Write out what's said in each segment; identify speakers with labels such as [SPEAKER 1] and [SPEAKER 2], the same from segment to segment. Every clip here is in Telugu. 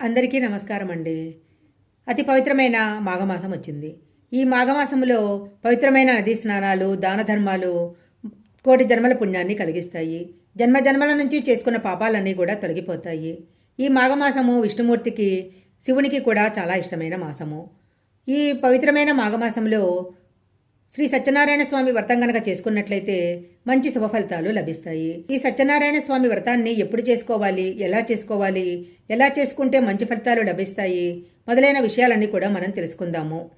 [SPEAKER 1] అందరికీ నమస్కారం అండి. అతి పవిత్రమైన మాఘమాసం వచ్చింది. ఈ మాఘమాసంలో పవిత్రమైన నదీ స్నానాలు దాన ధర్మాలు కోటి జన్మల పుణ్యాన్ని కలిగిస్తాయి. జన్మ జన్మల నుంచి చేసుకున్న పాపాలన్నీ కూడా తొలగిపోతాయి. ఈ మాఘమాసము విష్ణుమూర్తికి శివునికి కూడా చాలా ఇష్టమైన మాసము. ఈ పవిత్రమైన మాఘమాసంలో శ్రీ సత్యనారాయణ స్వామి వ్రతం గనక చేసుకున్నట్లయితే మంచి శుభ ఫలితాలు లభిస్తాయి. ఈ సత్యనారాయణ స్వామి వ్రతాన్ని ఎప్పుడు చేసుకోవాలి? ఎలా చేసుకోవాలి? ఎలా చేసుకుంటే మంచి ఫలితాలు లభిస్తాయి? మొదలైన విషయాలన్నీ కూడా మనం తెలుసుకుందాము.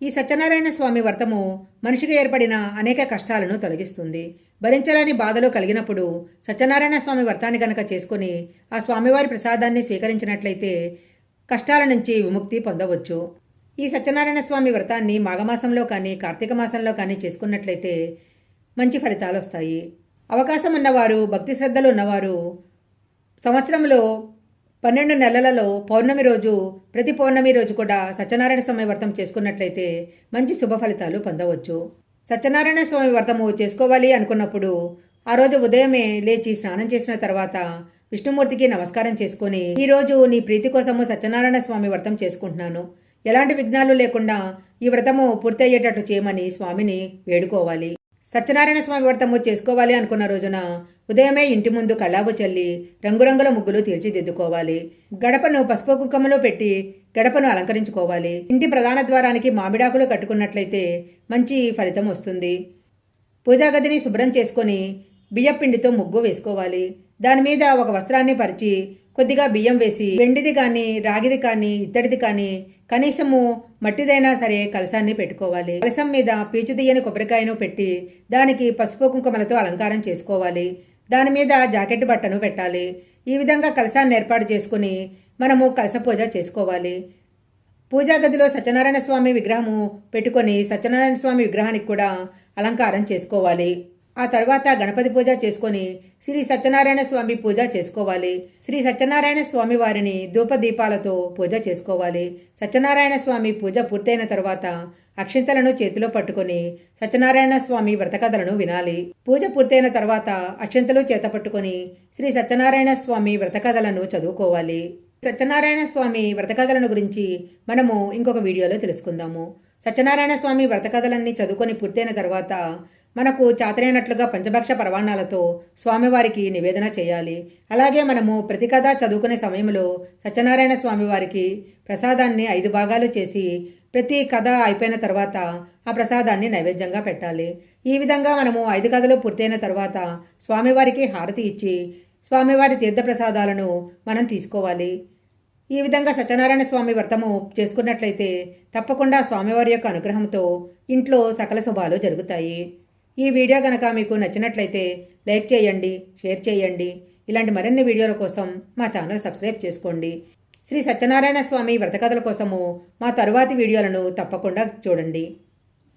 [SPEAKER 1] ఈ సత్యనారాయణ స్వామి వ్రతము మనిషికి ఏర్పడిన అనేక కష్టాలను తొలగిస్తుంది. భరించలేని బాధలు కలిగినప్పుడు సత్యనారాయణ స్వామి వ్రతాన్ని గనక చేసుకుని ఆ స్వామివారి ప్రసాదాన్ని స్వీకరించినట్లయితే కష్టాల నుంచి విముక్తి పొందవచ్చు. ఈ సత్యనారాయణ స్వామి వ్రతాన్ని మాఘమాసంలో కానీ కార్తీక మాసంలో కానీ చేసుకున్నట్లయితే మంచి ఫలితాలు వస్తాయి. అవకాశం ఉన్నవారు భక్తి శ్రద్ధలు ఉన్నవారు సంవత్సరంలో పన్నెండు నెలలలో పౌర్ణమి రోజు ప్రతి పౌర్ణమి రోజు కూడా సత్యనారాయణ స్వామి వ్రతం చేసుకున్నట్లయితే మంచి శుభ ఫలితాలు పొందవచ్చు. సత్యనారాయణ స్వామి వ్రతము చేసుకోవాలి అనుకున్నప్పుడు ఆ రోజు ఉదయమే లేచి స్నానం చేసిన తర్వాత విష్ణుమూర్తికి నమస్కారం చేసుకొని ఈరోజు నీ ప్రీతి కోసము సత్యనారాయణ స్వామి వ్రతం చేసుకుంటున్నాను. ఎలాంటి విఘ్నాలు లేకుండా ఈ వ్రతము పూర్తయ్యేటట్లు చేయమని స్వామిని వేడుకోవాలి. సత్యనారాయణ స్వామి వ్రతము చేసుకోవాలి అనుకున్న రోజున ఉదయమే ఇంటి ముందు కళ్ళాబు చల్లి రంగురంగుల ముగ్గులు తీర్చిదిద్దుకోవాలి. గడపను పసుపు కుంకుమలో పెట్టి గడపను అలంకరించుకోవాలి. ఇంటి ప్రధాన ద్వారానికి మామిడాకులు కట్టుకున్నట్లయితే మంచి ఫలితం వస్తుంది. పూజాగదిని శుభ్రం చేసుకొని బియ్యపిండితో ముగ్గు వేసుకోవాలి. దాని మీద ఒక వస్త్రాన్ని పరిచి కొద్దిగా బియ్యం వేసి వెండిది కానీ రాగిది కానీ ఇత్తడిది కానీ కనీసము మట్టిదైనా సరే కలసాన్ని పెట్టుకోవాలి. కలసం మీద పీచు తీయని కొబ్బరికాయను పెట్టి దానికి పసుపు కుంకుమలతో అలంకారం చేసుకోవాలి. దాని మీద జాకెట్ బట్టను పెట్టాలి. ఈ విధంగా కలసాన్ని ఏర్పాటు చేసుకుని మనము కలస పూజ చేసుకోవాలి. పూజా గదిలో సత్యనారాయణ స్వామి విగ్రహము పెట్టుకొని సత్యనారాయణ స్వామి విగ్రహానికి కూడా అలంకారం చేసుకోవాలి. ఆ తర్వాత గణపతి పూజ చేసుకొని శ్రీ సత్యనారాయణ స్వామి పూజ చేసుకోవాలి. శ్రీ సత్యనారాయణ స్వామి వారిని ధూపదీపాలతో పూజ చేసుకోవాలి. సత్యనారాయణ స్వామి పూజ పూర్తయిన తర్వాత అక్షింతలను చేతిలో పట్టుకొని సత్యనారాయణ స్వామి వ్రతకథలను వినాలి. పూజ పూర్తయిన తర్వాత అక్షింతలు చేత పట్టుకొని శ్రీ సత్యనారాయణ స్వామి వ్రతకథలను చదువుకోవాలి. సత్యనారాయణ స్వామి వ్రతకథలను గురించి మనము ఇంకొక వీడియోలో తెలుసుకుందాము. సత్యనారాయణ స్వామి వ్రతకథలన్నీ చదువుకొని పూర్తయిన తర్వాత మనకు చాతరైనట్లుగా పంచభక్ష పరవాణాలతో స్వామివారికి నివేదన చేయాలి. అలాగే మనము ప్రతి కథ చదువుకునే సమయంలో సత్యనారాయణ స్వామివారికి ప్రసాదాన్ని ఐదు భాగాలు చేసి ప్రతి కథ అయిపోయిన తర్వాత ఆ ప్రసాదాన్ని నైవేద్యంగా పెట్టాలి. ఈ విధంగా మనము ఐదు కథలు పూర్తయిన తర్వాత స్వామివారికి హారతి ఇచ్చి స్వామివారి తీర్థప్రసాదాలను మనం తీసుకోవాలి. ఈ విధంగా సత్యనారాయణ స్వామి వ్రతము చేసుకున్నట్లయితే తప్పకుండా స్వామివారి యొక్క అనుగ్రహంతో ఇంట్లో సకల శుభాలు జరుగుతాయి. ఈ వీడియో కనుక మీకు నచ్చినట్లయితే లైక్ చేయండి షేర్ చేయండి. ఇలాంటి మరిన్ని వీడియోల కోసం మా ఛానల్ సబ్స్క్రైబ్ చేసుకోండి. శ్రీ సత్యనారాయణ స్వామి వ్రతకథల కోసము మా తరువాతి వీడియోలను తప్పకుండా చూడండి.